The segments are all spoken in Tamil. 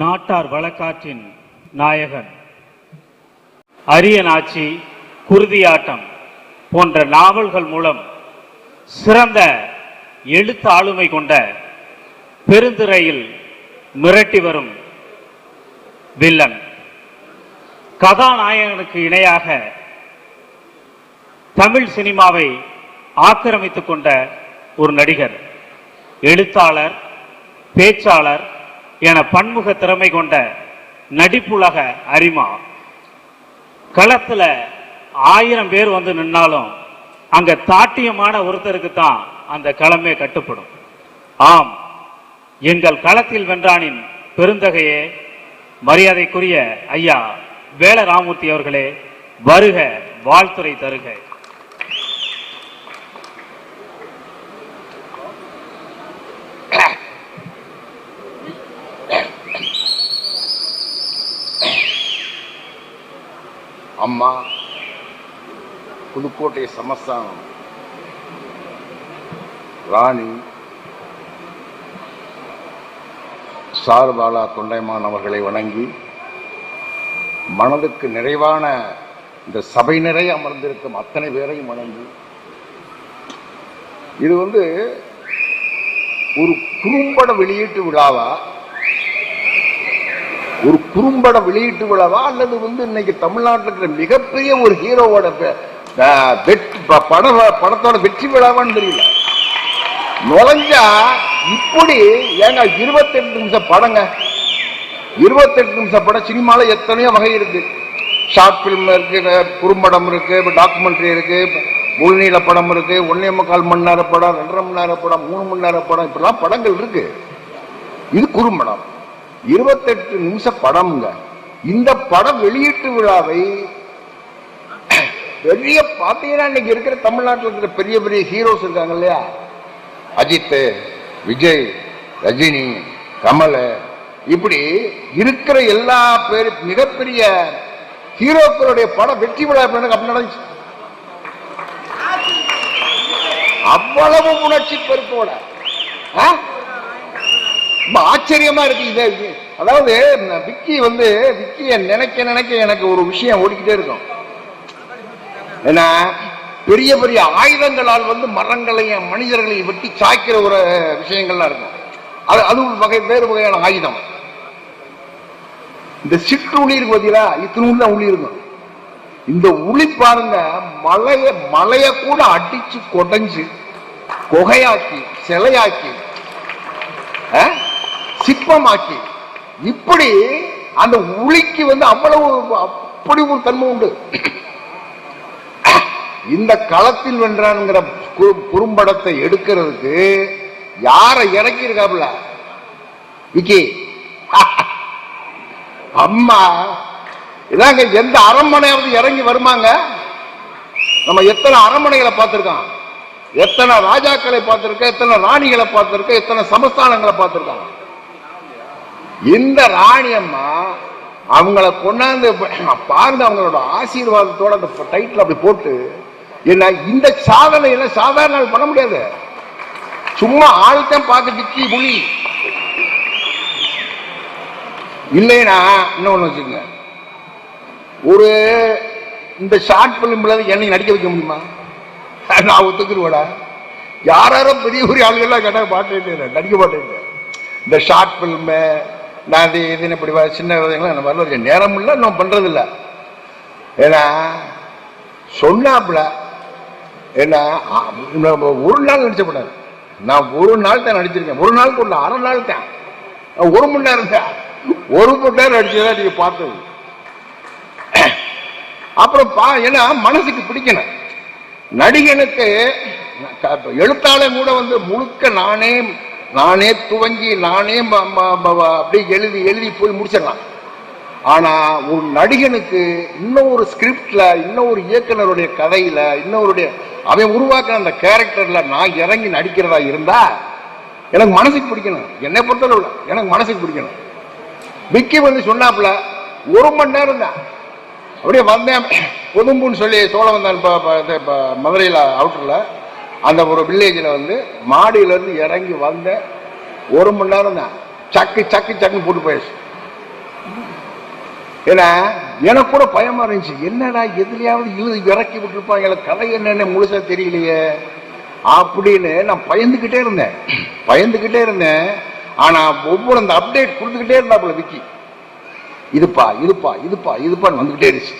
நாட்டார் வழக்காற்றின் நாயகன். அரியநாச்சி குருதியாட்டம் போன்ற நாவல்கள் மூலம் சிறந்த எழுத்து ஆளுமை கொண்ட பெருந்துறையில் மிரட்டி வரும் வில்லன். கதாநாயகனுக்கு இணையாக தமிழ் சினிமாவை ஆக்கிரமித்துக் கொண்ட ஒரு நடிகர் எழுத்தாளர் பேச்சாளர் என பன்முக திறமை கொண்ட நடிப்புலக அரிமா. களத்துல ஆயிரம் பேர் வந்து நின்னாலும் அங்க தாட்டியமான ஒருத்தருக்கு தான் அந்த களமே கட்டுப்படும். ஆம் எங்கள் களத்தில் வென்றானின் பெருந்தகையே மரியாதைக்குரிய ஐயா வேல ராமூர்த்தி அவர்களே வருக வாழ்த்துறை தருக. அம்மா புதுக்கோட்டை சமஸ்தானம். ராணி சாருபாலா தொண்டைமான் அவர்களை வணங்கி மனதுக்கு நிறைவான இந்த சபை நிறைய அமர்ந்திருக்கும் அத்தனை பேரையும் வணங்கி இது வந்து ஒரு குறும்பட வெளியீட்டு விழாவா? ஒரு குறும்பட வெளியீட்டு விழாவா? அல்லது வந்து இன்னைக்கு தமிழ்நாட்டில் இருக்கிற மிகப்பெரிய ஒரு ஹீரோவோட பெ- வெற்றி ப- பட படத்தோட வெற்றி விழாவான்னு தெரியல. நுழைஞ்சா இப்படி ஏங்க இருபத்தெட்டு நிமிஷம் படங்க. இருபத்தெட்டு நிமிஷம் படம் சினிமாவில் எத்தனையோ வகை இருக்கு. ஷார்ட் பிலிம் இருக்கு குறும்படம் இருக்கு டாக்குமெண்ட்ரி இருக்கு முழுநீள படம் இருக்கு ஒன்னே முக்கால் மணி நேர படம் ரெண்டரை மணி நேர படம் மூணு மணி நேர படம் இப்படிலாம் படங்கள் இருக்கு. இது குறும்படம். இருபத்தெட்டு நிமிஷ படம்ங்க. இந்த படம் வெளியீட்டு விழாவை பெரிய பார்த்தீங்கன்னா இன்னைக்கு இருக்கிற தமிழ்நாட்டில் இருக்கிற பெரிய பெரிய ஹீரோஸ் இருக்காங்க இல்லையா? அஜித் விஜய் ரஜினி கமல். இப்படி இருக்கிற எல்லா பேர் மிகப்பெரிய ஹீரோக்களுடைய படம் வெற்றி விழா அப்படி நடந்துச்சு. அவ்வளவு உணர்ச்சி பெருக்கோட ரொம்ப ஆச்சரியமா இருக்கு. இதே அதாவது விக்கி வந்து விக்கிய நினைக்க நினைக்க எனக்கு ஒரு விஷயம் ஓடிக்கிட்டே இருக்கும். ஏன்னா பெரிய பெரிய ஆயுதங்களால் வந்து மரங்களையும் மனிதர்களையும் வெட்டி சாய்க்கிற ஒரு விஷயங்கள்லாம் இருக்கும். அது அது ஒரு வகை வேறு வகையான ஆயுதம். இந்த சிற்றுளி இருக்கு பார்த்தீங்களா இத்தனை தான் உளி இருக்கும். இந்த உளி பாருங்க மலைய மலைய கூட அடிச்சு கொடைஞ்சு கொகையாக்கி சிலையாக்கி ஆஹ் சிற்பமாக்கி இப்படி அந்த உளிக்கு வந்து அவ்வளவு அப்படி ஒரு தன்மை உண்டு. இந்த களத்தில் வென்றான்ங்கிற கு- குறும்படத்தை எடுக்கிறதுக்கு யாரை இறக்கி இருக்காப்புல விக்கி. அம்மா இதாங்க எந்த அரண்மனையாவது இறங்கி வருமாங்க? நம்ம எத்தனை அரண்மனைகளை பார்த்திருக்கோம் எத்தனை ராஜாக்களை பார்த்திருக்கோம் எத்தனை ராணிகளை பார்த்திருக்கோம் எத்தனை சமஸ்தானங்களை பார்த்திருக்கோம் இந்த ராணி அம்மா அவங்கள கொண்டாந்து பாருங்க அவங்களோட ஆசீர்வாதத்தோட அந்த டைட்டில் அப்படி போட்டு என்ன இந்த சாதனை எல்லாம் சாதாரண பண்ண முடியாது. சும்மா ஆழ்த்தம் பார்க்க விக்கி புலி. இல்லைன்னா இன்னொன்னு வச்சுக்கோங்க. ஒரு இந்த ஷார்ட் பிலிம்ல என்னை நடிக்க வைக்க முடியுமா? நான் ஒத்துக்குருவோடா. யாராரோ பெரிய பெரிய ஆளுகள்லாம் கேட்டா பாட்டு நடிக்க மாட்டேன். இந்த ஷார்ட் பிலிமு நான் இது இதுன்னு இப்படி சின்ன விதைகள்லாம் நம்ம வரல நேரம் இல்லை நான் பண்ணுறதில்ல ஏன்னா சொன்னாப்புல ஏன்னா ஒரு நாள் நடிச்சப்படாது நான் ஒரு நாள் தான் நடிச்சிருக்கேன். ஒரு நாள் கொண்டு அரை நாள் தான். ஒரு மணி நேரம் தான். ஒரு மணி நேரம் நடிச்சதா நீங்க பார்த்தது. அப்புறம் பா ஏன்னா மனசுக்கு பிடிக்கணும். நடிகனுக்கு எழுத்தாளர் கூட வந்து முழுக்க நானே நானே துவங்கி நானே அப்படி அப்படியே எழுதி எழுதி போய் முடிச்சிடலாம். ஆனா ஒரு நடிகனுக்கு இன்னொரு ஸ்கிரிப்ட்ல இன்னொரு இயக்குனருடைய கதையில இன்னொருடைய அவன் உருவாக்குற அந்த கேரக்டர்ல நான் இறங்கி நடிக்கிறதா இருந்தா எனக்கு மனசுக்கு பிடிக்கணும். என்னை பொறுத்தளவுல எனக்கு மனசுக்கு பிடிக்கணும். விக்கி வந்து சொன்னாப்புல ஒரு மணி நேரம் தான். அப்படியே வந்தேன். பொதும்புன்னு சொல்லி சோழ வந்தான் இப்போ மதுரையில் அவுட்டரில் அந்த ஒரு வில்லேஜில் வந்து மாடியிலேருந்து இறங்கி வந்தேன் ஒரு மணி நேரம் தான். சக்கு சக்கு சக்குன்னு போட்டு போயிடுச்சு ஏன்னா எனக்கு கூட பயமா இருந்துச்சு. என்னடா எதுலையாவது இழுது இறக்கி விட்டுருப்பாங்க. கதை என்னன்னு முழுசா தெரியலையே. அப்படின்னு நான் பயந்துக்கிட்டே இருந்தேன். பயந்துக்கிட்டே இருந்தேன். ஆனா ஒவ்வொரு அந்த அப்டேட் கொடுத்துக்கிட்டே இருந்தாப்புல விக்கி. இதுப்பா இதுப்பா இதுப்பா இதுப்பான்னு வந்துகிட்டே இருந்துச்சு.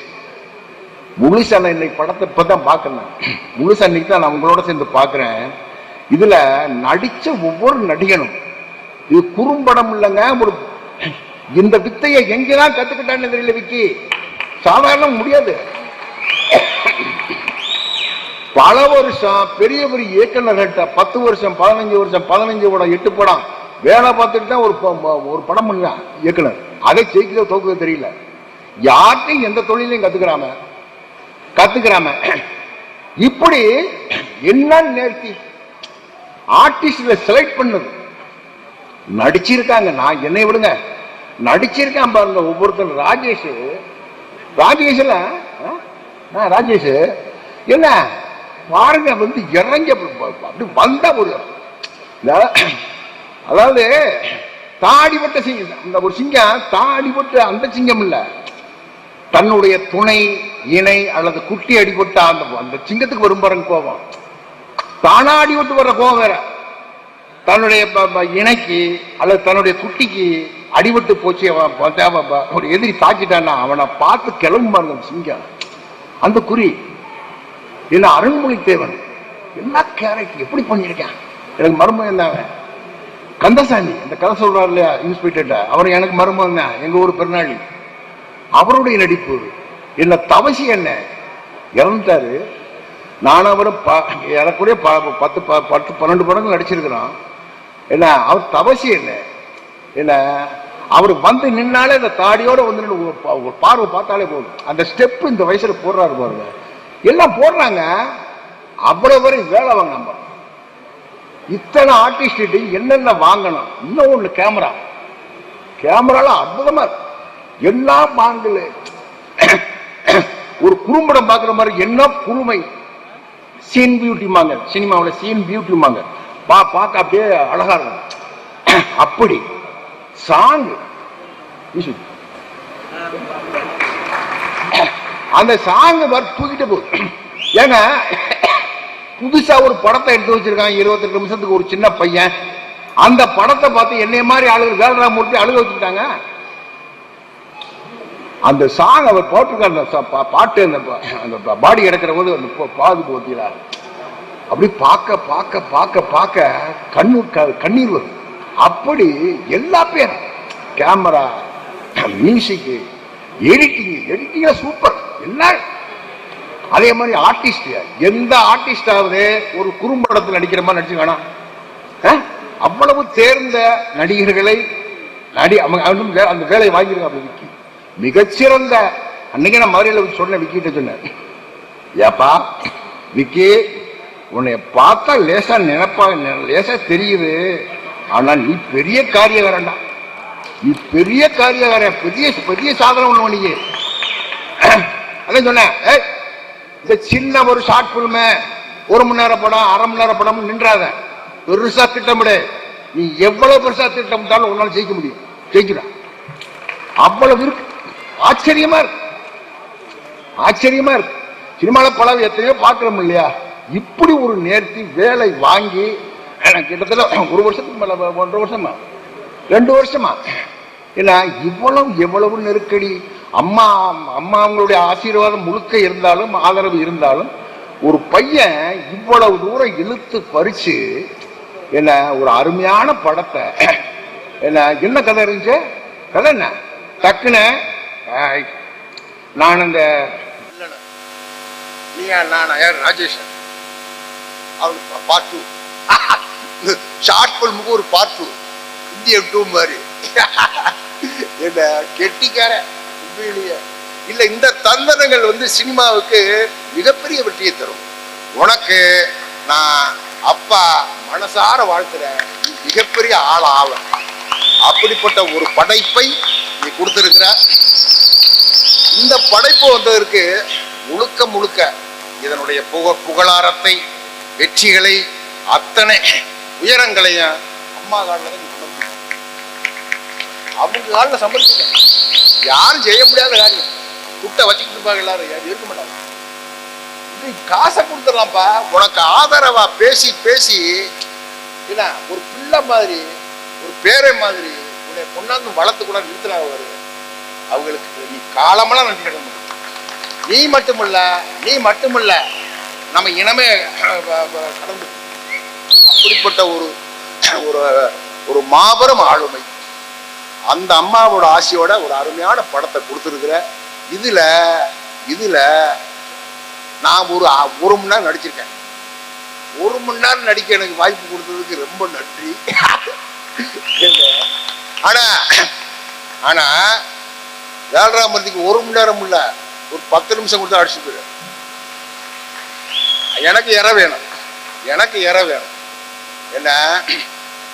முழுசா நான் இன்னைக்கு படத்தை இப்பதான் பார்க்கறேன். முழுசா இன்னைக்கு தான் நான் உங்களோட சேர்ந்து பாக்குறேன் இதுல நடிச்ச ஒவ்வொரு நடிகனும் இது குறும்படம் இல்லைங்க ஒரு இந்த வித்தையை எங்கதான் கத்துக்கிட்டான்னு தெரியல விக்கி. சாதாரண முடியாது. பல வருஷம் பெரிய பெரிய இயக்குநர்கள்ட்ட பத்து வருஷம் பதினஞ்சு வருஷம் பதினஞ்சு படம் எட்டு படம் வேலை பார்த்துட்டு தான் ஒரு ப- ஒரு படம் பண்ணுறான் இயக்குனர். அதை ஜெயிக்கிறதோ தோக்குறது தெரியல. யார்கிட்டையும் எந்த தொழிலையும் கத்துக்கிறாம கத்துக்கிறாம. இப்படி என்ன நேர்த்தி ஆர்டிஸ்ட்ல செலக்ட் பண்ணது நடிச்சிருக்காங்க. நான் என்னை விடுங்க. நடிச்சிருக்கான் பாருங்க ஒவ்வொருத்தரும் ராஜேஷ். ராஜேஷ்ல ஆ? ஆ, ராஜேஷ். என்ன? பாருங்க வந்து இறங்கி அப்படி வந்த ஒரு அதாவது தாடிப்பட்ட சிங்கம். அந்த ஒரு சிங்கம் தாடிப்பட்ட அந்த சிங்கம் இல்லை. தன்னுடைய துணை இணை அல்லது குட்டி அடிபட்ட அந்த அந்த சிங்கத்துக்கு வரும் பாருங்க கோபம். தானா அடிபட்டு வர்ற கோபம் வேற. தன்னுடைய இணைக்கு அல்லது தன்னுடைய குட்டிக்கு அடிபட்டு போச்சு ஒரு எதிரி தாக்கிட்டான்னா அவனை பார்த்து கிளம்பு பாருங்க அந்த சிங்கம். அந்த குறி. என்ன அருண்மொழி தேவன். என்ன கேரக்டர் எப்படி பண்ணியிருக்கேன்? எனக்கு மர்மம் என்ன அவன்? கந்தசாமி இந்த கதை சொல்றாரு இல்லையா இன்ஸ்பெக்டர் அவர் எனக்கு மருமகன் தான் எங்க ஊர் பெருநாளி அவருடைய நடிப்பு. என்ன தவசி என்ன? இறந்துட்டாரு. நானும் அவரும் ப- ப- பத்து ப- பத்து பன்னெண்டு படங்கள் நடிச்சிருக்கிறோம். என்ன அவர் தவசி என்ன? என்ன அவர் வந்து நின்னாலே அந்த தாடியோட வந்து நின்று ஒரு பா- ஒரு பார்வை பார்த்தாலே போதும். அந்த ஸ்டெப் இந்த வயசுல போடுறாரு பாருங்க. எல்லாம் போடுறாங்க. அவ்வளவு வரை வேலை வாங்க நம்ம. இத்தனை ஆர்டிஸ்ட் என்னென்ன வாங்கணும்? இன்னும் ஒண்ணு கேமரா கேமரால அற்புதமா இருக்கு. எல்லாம் பாங்கல ஒரு குறும்படம் பாக்குற மாதிரி என்ன புதுமை. சீன் பியூட்டிமாங்க சினிமாவில் சீன் பியூட்டிமாங்க பா பார்க்க அப்படியே அழகா இருக்கும். அப்படி. சாங் அந்த சாங் தூக்கிட்டு போகுது ஏங்க புதுசா ஒரு படத்தை எடுத்து வச்சிருக்கான். இருபத்தெட்டு நிமிஷத்துக்கு ஒரு சின்ன பையன். அந்த படத்தை பார்த்து என்னைய மாதிரி ஆளுங்க வேலராமூர்த்தி அழுக வச்சுக்கிட்டாங்க. அந்த சாங் அவர் போட்டிருக்கார் அந்த பா- பாட்டு அந்த அந்த பாடி எடுக்கிற போது அந்த பா- பாது அப்படி பார்க்க பார்க்க பார்க்க பார்க்க கண்ணு க- கண்ணீர் வரும். அப்படி எல்லா பேரும் கேமரா மியூசிக் எடிட்டிங் எடிட்டிங்ல சூப்பர் எல்லாம் அதே மாதிரி ஆர்டிஸ்ட் எந்த ஆர்டிஸ்டாவது ஒரு குறும்படத்தில் நடிக்கிற மாதிரி நடிச்சுக்கானா அவ்வளவு தேர்ந்த நடிகர்களை நடி அவங்க அவங்க அந்த வேலையை வாங்கியிருக்காங்க விக்கி. மிகச்சிறந்த அன்னைக்கு நான் மதுரையில் சொன்னேன் விக்கிட்ட சொன்னேன். ஏப்பா விக்கி உன்னை பார்த்தா லேசா நினைப்பா லேசா தெரியுது. ஆனால் நீ பெரிய காரியகாரன்டா நீ பெரிய காரியகார பெரிய பெரிய சாதனை ஒண்ணு நீ அதான் சொன்னேன் ஏய், இந்த சின்ன ஒரு ஷார்ட் பிலிம் ஒரு மணி நேரம் படம் அரை மணி நேரம் படம் நின்றாத. பெருசா திட்டமிடு. நீ எவ்வளவு பெருசா திட்டமிட்டாலும் உன்னால ஜெயிக்க முடியும். ஜெயிக்கிறா அவ்வளவு இருக்கு ஆச்சரியமா இருக்கு. ஆச்சரியமா இருக்கு. சினிமால பல எத்தனையோ பாக்குறோம் இல்லையா? இப்படி ஒரு நேர்த்தி வேலை வாங்கி கிட்டத்தட்ட ஒரு வருஷத்துக்கு மேல ஒன்றரை வருஷமா? ரெண்டு வருஷமா? ஏன்னா இவ்வளவு எவ்வளவு நெருக்கடி. அம்மா அம்மா அவங்களுடைய ஆசீர்வாதம் முழுக்க இருந்தாலும் ஆதரவு இருந்தாலும் ஒரு பையன் இவ்வளவு தூரம் இழுத்து பறிச்சு என்ன ஒரு அருமையான படத்தை என்ன என்ன கதை இருந்துச்சு? கதை என்ன? டக்குன்னு நான் அந்த நீங்க நான்? யார்? ராஜேஷ்? அவங்க பார்ட் டூ ஷார்ட் ஃபில்முக்கு ஒரு பார்ட் டூ இந்திய டூ மாதிரி. என்ன கெட்டிக்கார உண்மையிலேயே. இல்லை இந்த தந்தனங்கள் வந்து சினிமாவுக்கு மிகப்பெரிய வெற்றியை தரும். உனக்கு நான் அப்பா மனசார வாழ்த்துறேன். மிகப்பெரிய ஆள் ஆவ அப்படிப்பட்ட ஒரு படைப்பை நீ கொடுத்திருக்கிற இந்த படைப்பு வந்ததற்கு முழுக்க முழுக்க இதனுடைய புக புகழாரத்தை வெற்றிகளை அத்தனை உயரங்களையும் அம்மா காலில் தான் அவங்க காலில் சம்பளிச்சுக்க யாரும் செய்ய முடியாத காரியம். குட்டை வச்சுக்கிட்டு இருப்பாங்க எல்லாரும். யாரும் இருக்க மாட்டாங்க. நீ காசை கொடுத்துடலாம்ப்பா. உனக்கு ஆதரவா பேசி பேசி என்ன ஒரு பிள்ளை மாதிரி பேரை மாதிரி உன்னை கொண்டாந்து வளர்த்து கூட நிறுத்தினாங்க அவர் அவங்களுக்கு நீ காலமெல்லாம் நன்றி கட்ட நீ மட்டுமல்ல நீ மட்டுமல்ல நம்ம இனமே கடந்து அப்படிப்பட்ட ஒரு ஒரு ஒரு மாபெரும் ஆளுமை. அந்த அம்மாவோட ஆசையோட ஒரு அருமையான படத்தை கொடுத்துருக்குற இதுல இதுல நான் ஒரு ஒரு மணி நேரம் நடிச்சிருக்கேன். ஒரு மணி நேரம் நடிக்க எனக்கு வாய்ப்பு கொடுத்ததுக்கு ரொம்ப நன்றி. ஆனா ஆனா வேலராமூர்த்திக்கு ஒரு மணி நேரம் இல்ல. ஒரு பத்து நிமிஷம் கொடுத்து அடிச்சு போயிரு. எனக்கு இற வேணும். எனக்கு இற வேணும். என்ன?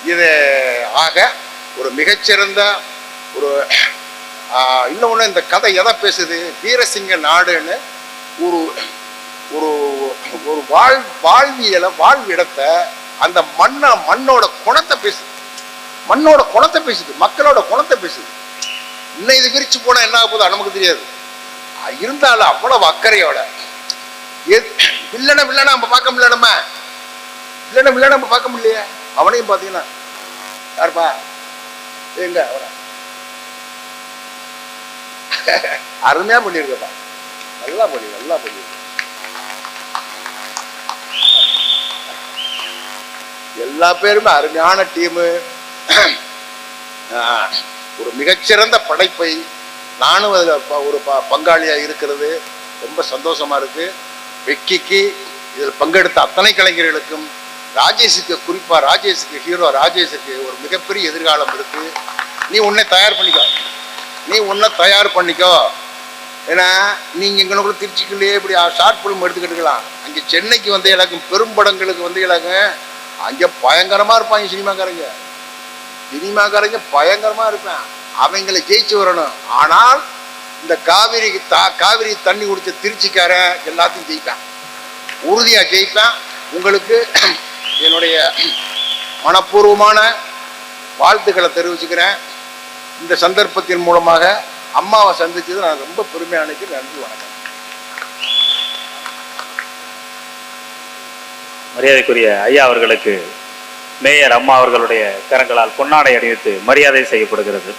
இது ஆக ஒரு மிகச்சிறந்த ஒரு ஆஹ், இன்னொன்னு இந்த கதை எதை பேசுது? வீரசிங்க நாடுன்னு ஒரு ஒரு ஒரு வாழ் வாழ்வியல வாழ்விடத்தை அந்த மண்ணை மண்ணோட குணத்தை பேசுது. மண்ணோட குணத்தை பேசுது மக்களோட குணத்தை பேசுது. இன்னும் இது விரிச்சு போனா என்ன ஆக நமக்கு தெரியாது. இருந்தாலும் அவ்வளவு அக்கறையோட. எத்- வில்லனை வில்லனை நம்ம பார்க்க முடியல நம்ம. வில்லனை வில்லனை நம்ம பார்க்க முடியலையே. அவனையும் பார்த்தீங்கன்னா யாருப்பா? எங்க? அவன. அருமையா பண்ணியிருக்கப்பா நல்லா பண்ணி நல்லா பண்ணி எல்லா பேருமே அருமையான டீமு. ஒரு மிகச்சிறந்த படைப்பை நானும் அதில் ஒரு ப- பங்காளியாக இருக்கிறது. ரொம்ப சந்தோஷமாக இருக்குது வெக்கிக்கு இதில் பங்கெடுத்த அத்தனை கலைஞர்களுக்கும் ராஜேஷுக்கு குறிப்பாக ராஜேஷுக்கு ஹீரோ ராஜேஷுக்கு ஒரு மிகப்பெரிய எதிர்காலம் இருக்குது நீ உன்னை தயார் பண்ணிக்கோ. நீ உன்னை தயார் பண்ணிக்கோ. ஏன்னா நீங்கள் எங்களுக்குள்ள திருச்சிக்குள்ளேயே இப்படி ஷார்ட் ஃபிலிம் எடுத்துக்கிட்டுக்கலாம் அங்கே சென்னைக்கு வந்து எல்லாருக்கும் பெரும்படங்களுக்கு வந்து எல்லாருக்கும் அங்கே பயங்கரமாக இருப்பாங்க சினிமாக்காரங்க. சினிமாக்காரங்க பயங்கரமா இருப்பேன். அவங்களை ஜெயிச்சு வரணும். ஆனால் இந்த காவிரி தா காவிரி தண்ணி குடிச்ச திருச்சிக்காரன் எல்லாத்தையும் ஜெயிப்பேன். உறுதியாக ஜெயிப்பேன். உங்களுக்கு என்னுடைய மனப்பூர்வமான வாழ்த்துக்களை தெரிவிச்சுக்கிறேன். இந்த சந்தர்ப்பத்தின் மூலமாக அம்மாவை சந்திச்சது நான் ரொம்ப பெருமையா நினைக்கிறேன். நன்றி வணக்கம். மரியாதைக்குரிய ஐயா அவர்களுக்கு மேயர் அம்மா அவர்களுடைய கரங்களால் பொன்னாடை அணிவித்து மரியாதை செய்யப்படுகிறது.